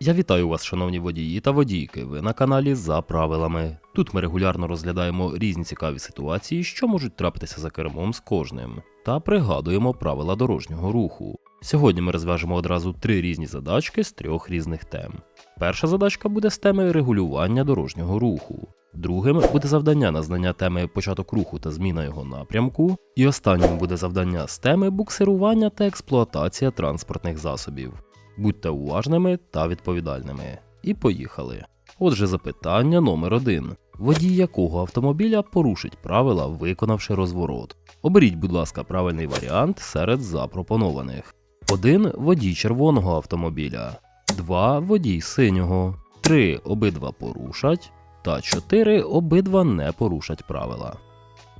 Я вітаю вас, шановні водії та водійки. Ви на каналі за правилами. Тут ми регулярно розглядаємо різні цікаві ситуації, що можуть трапитися за кермом з кожним, та пригадуємо правила дорожнього руху. Сьогодні ми розв'яжемо одразу три різні задачки з трьох різних тем. Перша задачка буде з теми регулювання дорожнього руху. Другим буде завдання на знання теми початок руху та зміна його напрямку. І останнім буде завдання з теми буксирування та експлуатація транспортних засобів. Будьте уважними та відповідальними. І поїхали. Отже, запитання номер один. Водій якого автомобіля порушить правила, виконавши розворот? Оберіть, будь ласка, правильний варіант серед запропонованих. 1. Водій червоного автомобіля. 2. Водій синього. 3. Обидва порушать. Та 4. Обидва не порушать правила.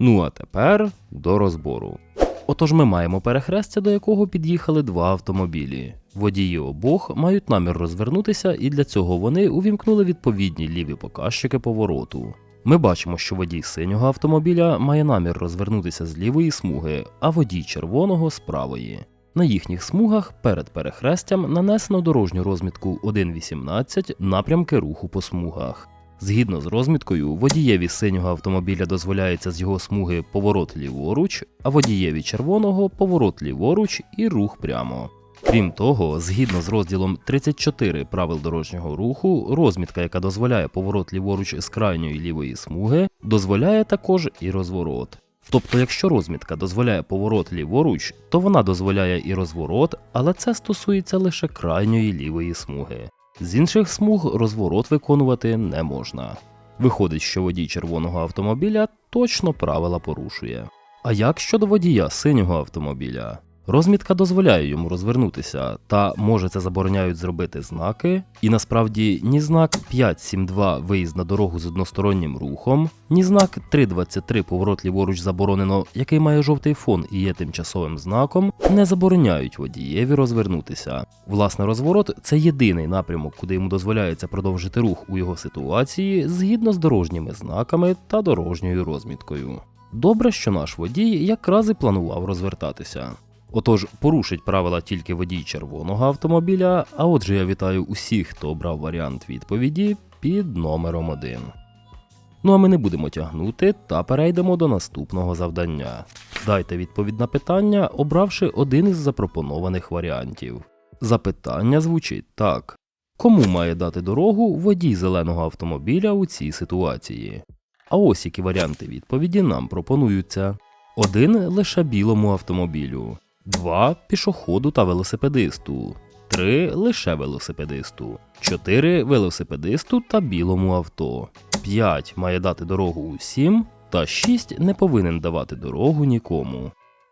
Ну а тепер до розбору. Отож, ми маємо перехрестя, до якого під'їхали два автомобілі. Водії обох мають намір розвернутися, і для цього вони увімкнули відповідні ліві показчики повороту. Ми бачимо, що водій синього автомобіля має намір розвернутися з лівої смуги, а водій червоного з правої. На їхніх смугах перед перехрестям нанесено дорожню розмітку 1.18 напрямки руху по смугах. Згідно з розміткою, водієві синього автомобіля дозволяється з його смуги поворот ліворуч, а водієві червоного поворот ліворуч і рух прямо. Крім того, згідно з розділом 34 правил дорожнього руху, розмітка, яка дозволяє поворот ліворуч з крайньої лівої смуги, дозволяє також і розворот. Тобто, якщо розмітка дозволяє поворот ліворуч, то вона дозволяє і розворот, але це стосується лише крайньої лівої смуги. З інших смуг розворот виконувати не можна. Виходить, що водій червоного автомобіля точно правила порушує. А як щодо водія синього автомобіля? Розмітка дозволяє йому розвернутися, та може це забороняють зробити знаки, і насправді ні знак 5.7.2 виїзд на дорогу з одностороннім рухом, ні знак 3.23 поворот ліворуч заборонено, який має жовтий фон і є тимчасовим знаком, не забороняють водієві розвернутися. Власне, розворот це єдиний напрямок, куди йому дозволяється продовжити рух у його ситуації згідно з дорожніми знаками та дорожньою розміткою. Добре, що наш водій якраз і планував розвертатися. Отож, порушить правила тільки водій червоного автомобіля, а отже я вітаю усіх, хто обрав варіант відповіді під номером 1. Ну а ми не будемо тягнути та перейдемо до наступного завдання. Дайте відповідь на питання, обравши один із запропонованих варіантів. Запитання звучить так: Кому має дати дорогу водій зеленого автомобіля у цій ситуації? А ось які варіанти відповіді нам пропонуються: один лише білому автомобілю. 2 пішоходу та велосипедисту, 3 лише велосипедисту, 4 велосипедисту та білому авто, 5 має дати дорогу усім, та 6 не повинен давати дорогу нікому.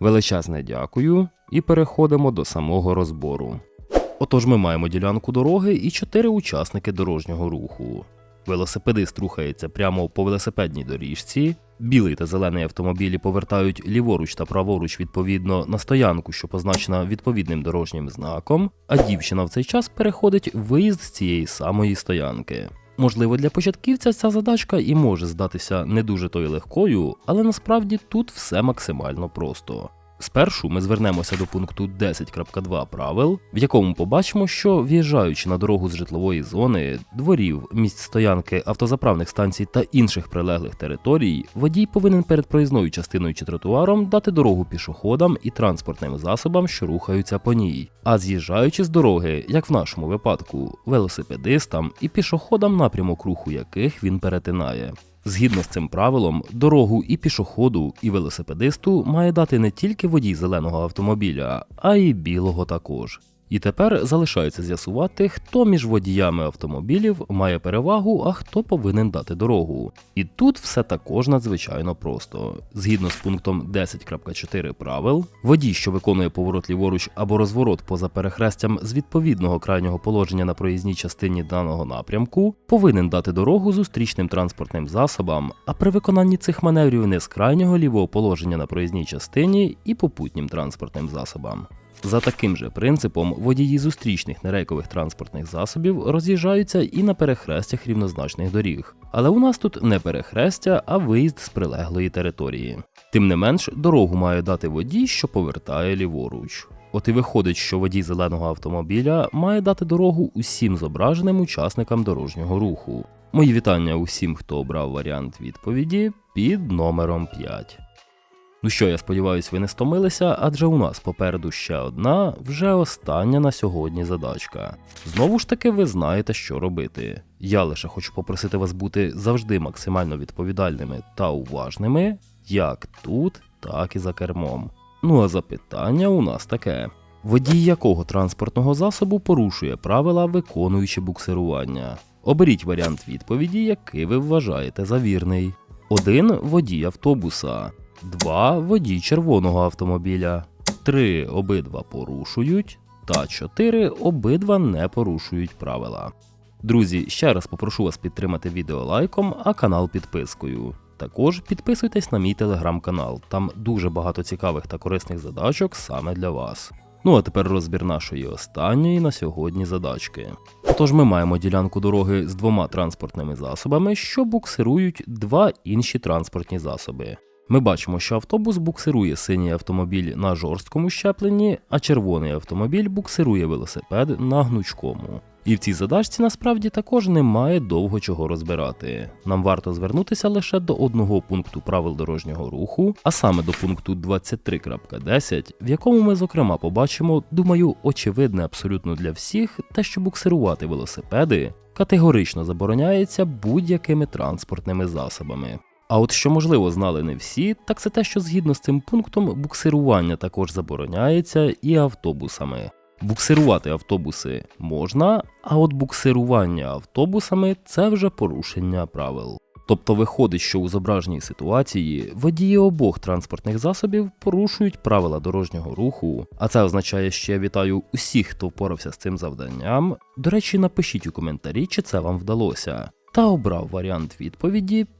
Величезне дякую і переходимо до самого розбору. Отож, ми маємо ділянку дороги і чотири учасники дорожнього руху. Велосипедист рухається прямо по велосипедній доріжці, білий та зелений автомобілі повертають ліворуч та праворуч відповідно на стоянку, що позначена відповідним дорожнім знаком, а дівчина в цей час переходить виїзд з цієї самої стоянки. Можливо, для початківця ця задачка і може здатися не дуже тою легкою, але насправді тут все максимально просто. Спершу ми звернемося до пункту 10.2 правил, в якому побачимо, що в'їжджаючи на дорогу з житлової зони, дворів, місць стоянки, автозаправних станцій та інших прилеглих територій, водій повинен перед проїзною частиною чи тротуаром дати дорогу пішоходам і транспортним засобам, що рухаються по ній. А з'їжджаючи з дороги, як в нашому випадку, велосипедистам і пішоходам, напрямок руху яких він перетинає. Згідно з цим правилом, дорогу і пішоходу, і велосипедисту має дати не тільки водій зеленого автомобіля, а й білого також. І тепер залишається з'ясувати, хто між водіями автомобілів має перевагу, а хто повинен дати дорогу. І тут все також надзвичайно просто. Згідно з пунктом 10.4 правил, водій, що виконує поворот ліворуч або розворот поза перехрестям з відповідного крайнього положення на проїзній частині даного напрямку, повинен дати дорогу зустрічним транспортним засобам, а при виконанні цих маневрів не з крайнього лівого положення на проїзній частині і попутнім транспортним засобам. За таким же принципом водії зустрічних нерейкових транспортних засобів роз'їжджаються і на перехрестях рівнозначних доріг. Але у нас тут не перехрестя, а виїзд з прилеглої території. Тим не менш, дорогу має дати водій, що повертає ліворуч. От і виходить, що водій зеленого автомобіля має дати дорогу усім зображеним учасникам дорожнього руху. Мої вітання усім, хто обрав варіант відповіді під номером 5. Ну що, я сподіваюся, ви не стомилися, адже у нас попереду ще одна, вже остання на сьогодні задачка. Знову ж таки, ви знаєте, що робити. Я лише хочу попросити вас бути завжди максимально відповідальними та уважними, як тут, так і за кермом. Ну а запитання у нас таке: водій якого транспортного засобу порушує правила, виконуючи буксирування? Оберіть варіант відповіді, який ви вважаєте за вірний. 1. Водій автобуса. 2. Водій червоного автомобіля. 3. Обидва порушують. Та 4. Обидва не порушують правила. Друзі, ще раз попрошу вас підтримати відео лайком, а канал підпискою. Також підписуйтесь на мій телеграм-канал, там дуже багато цікавих та корисних задачок саме для вас. Ну а тепер розбір нашої останньої на сьогодні задачки. Отож, ми маємо ділянку дороги з двома транспортними засобами, що буксирують два інші транспортні засоби. Ми бачимо, що автобус буксирує синій автомобіль на жорсткому щепленні, а червоний автомобіль буксирує велосипед на гнучкому. І в цій задачці насправді також немає довго чого розбирати. Нам варто звернутися лише до одного пункту правил дорожнього руху, а саме до пункту 23.10, в якому ми зокрема побачимо, думаю, очевидне абсолютно для всіх, те, що буксирувати велосипеди категорично забороняється будь-якими транспортними засобами. А от що можливо знали не всі, так це те, що згідно з цим пунктом буксирування також забороняється і автобусами. Буксирувати автобуси можна, а от буксирування автобусами це вже порушення правил. Тобто виходить, що у зображеній ситуації водії обох транспортних засобів порушують правила дорожнього руху, а це означає, що я вітаю усіх, хто впорався з цим завданням. До речі, напишіть у коментарі, чи це вам вдалося, та обрав варіант відповіді